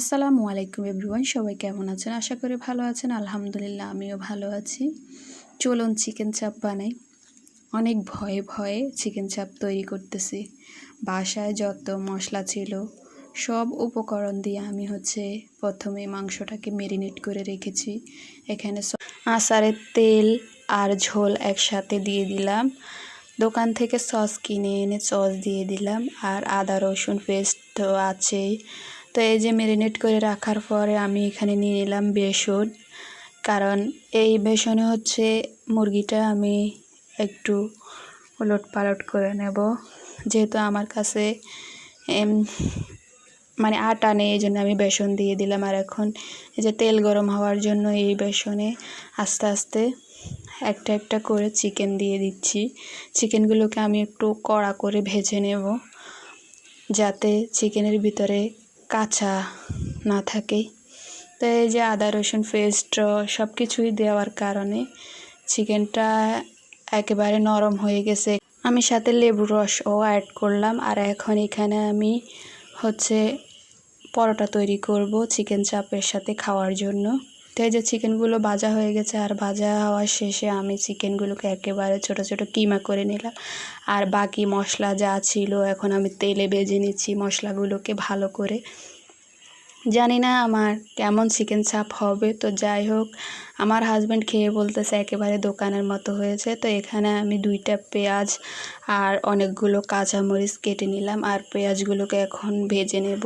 আসসালামু আলাইকুম এভরিওয়ান, সবাই কেমন আছেন? আশা করি ভালো আছেন, আলহামদুলিল্লাহ আমিও ভালো আছি। চলুন চিকেন চাপ বানাই। অনেক ভয়ে ভয়ে চিকেন চাপ তৈরি করতেছি। বাসায় যত মশলা ছিল, সব উপকরণ দিয়ে আমি হচ্ছে প্রথমে মাংসটাকে মেরিনেট করে রেখেছি। এখানে আচারের তেল আর ঝোল একসাথে দিয়ে দিলাম। দোকান থেকে সস কিনে এনে সস দিয়ে দিলাম। আর আদা, রসুন, পেস্ট তো আছেই। তো এই যে ম্যারিনেট করে রাখার পরে আমি এখানে নিয়ে নিলাম বেসন। কারণ এই বেসনে হচ্ছে মুরগিটা আমি একটু উলট পালট করে নেব। যেহেতু আমার কাছে মানে আটা নেই, এই জন্য আমি বেসন দিয়ে দিলাম। আর এখন এই যে তেল গরম হওয়ার জন্য এই বেসনে আস্তে আস্তে একটা একটা করে চিকেন দিয়ে দিচ্ছি। চিকেনগুলোকে আমি একটু কড়া করে ভেজে নেব। যাতে চিকেনের ভিতরে কাঁচা না থাকে তো এই যে আদা, রসুন, পেস্ট, সব কিছুই দেওয়ার কারণে চিকেনটা একেবারে নরম হয়ে গেছে। আমি সাথে লেবুর রসও অ্যাড করলাম আর এখন এখানে আমি হচ্ছে পরোটা তৈরি করব চিকেন চাপের সাথে খাওয়ার জন্য। তো এই যে চিকেনগুলো ভাজা হয়ে গেছে আর ভাজা হওয়ার শেষে আমি চিকেনগুলোকে একেবারে ছোট ছোট কিমা করে নিলাম। আর বাকি মশলা যা ছিল এখন আমি তেলে ভেজে নিচ্ছি মশলাগুলোকে ভালো করে। জানি না আমার কেমন চিকেন চাপ হবে, তো যাই হোক, আমার হাজব্যান্ড খেয়ে বলতেছে একেবারে দোকানের মতো হয়েছে, তো এখানে আমি দুইটা পেঁয়াজ আর অনেকগুলো কাঁচামরিচ কেটে নিলাম। আর পেঁয়াজগুলোকে এখন ভেজে নেব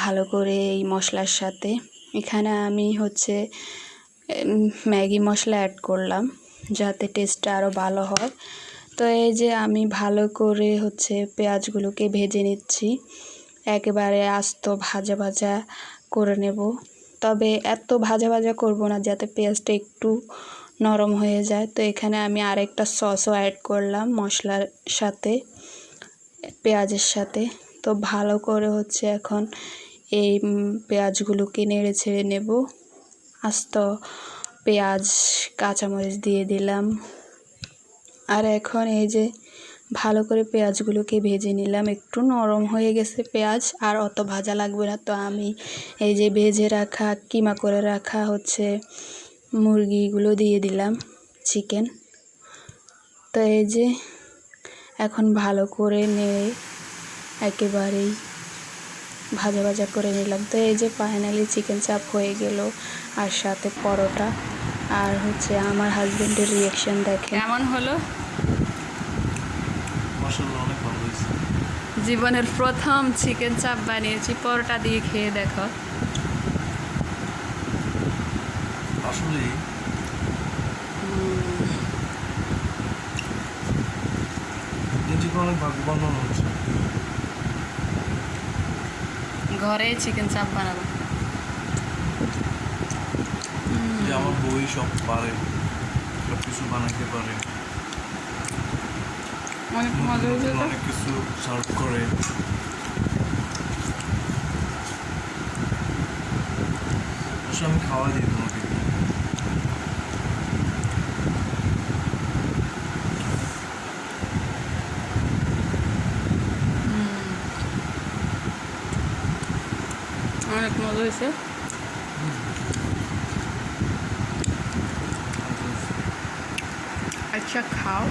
ভালো করে এই মশলার সাথে। এখানে আমি হচ্ছে ম্যাগি মশলা অ্যাড করলাম, যাতে টেস্টটা আরও ভালো হয়। তো এই যে আমি ভালো করে হচ্ছে পেঁয়াজগুলোকে ভেজে নিচ্ছি, একেবারে আস্ত ভাজা ভাজা করে নেব। তবে এত ভাজা ভাজা করব না, যাতে পেঁয়াজটা একটু নরম হয়ে যায়। তো এখানে আমি আরেকটা সসও অ্যাড করলাম মশলার সাথে, পেঁয়াজের সাথে। তো ভালো করে হচ্ছে এখন এই পেঁয়াজগুলোকে নেড়ে ছেড়ে নেব। আস্ত পেঁয়াজ, কাঁচামরিচ দিয়ে দিলাম। আর এখন এই যে ভালো করে পেঁয়াজগুলোকে ভেজে নিলাম। একটু নরম হয়ে গেছে পেঁয়াজ, আর অত ভাজা লাগবে না। তো আমি এই যে ভেজে রাখা, কিমা করে রাখা হচ্ছে মুরগিগুলো দিয়ে দিলাম চিকেন। তো এই যে এখন ভালো করে নেড়ে একেবারেই ভাজা ভাজা করে নিলাম। তো এই যে ফাইনালি চিকেন চাপ হয়ে গেল আর সাথে পরোটা। আর হচ্ছে আমার হাজব্যান্ডের রিয়াকশন দেখে কেমন হলো? জীবনের প্রথম চিকেন চাপ বানিয়েছি। পরোটা দিয়ে খেয়ে দেখো। আসলে নিজেকে অনেক ভাগ্যবান হচ্ছে। ঘরে চিকেন চাপ বানাবো। আমার বই সব পারে সব কিছু বানাইতে পারে। অনেক মজা হয়েছে। অনেক কিছু সার্ভ করে। অবশ্য আমি খাওয়া দিই। অনেক মজা হয়েছে আচ্ছা খাও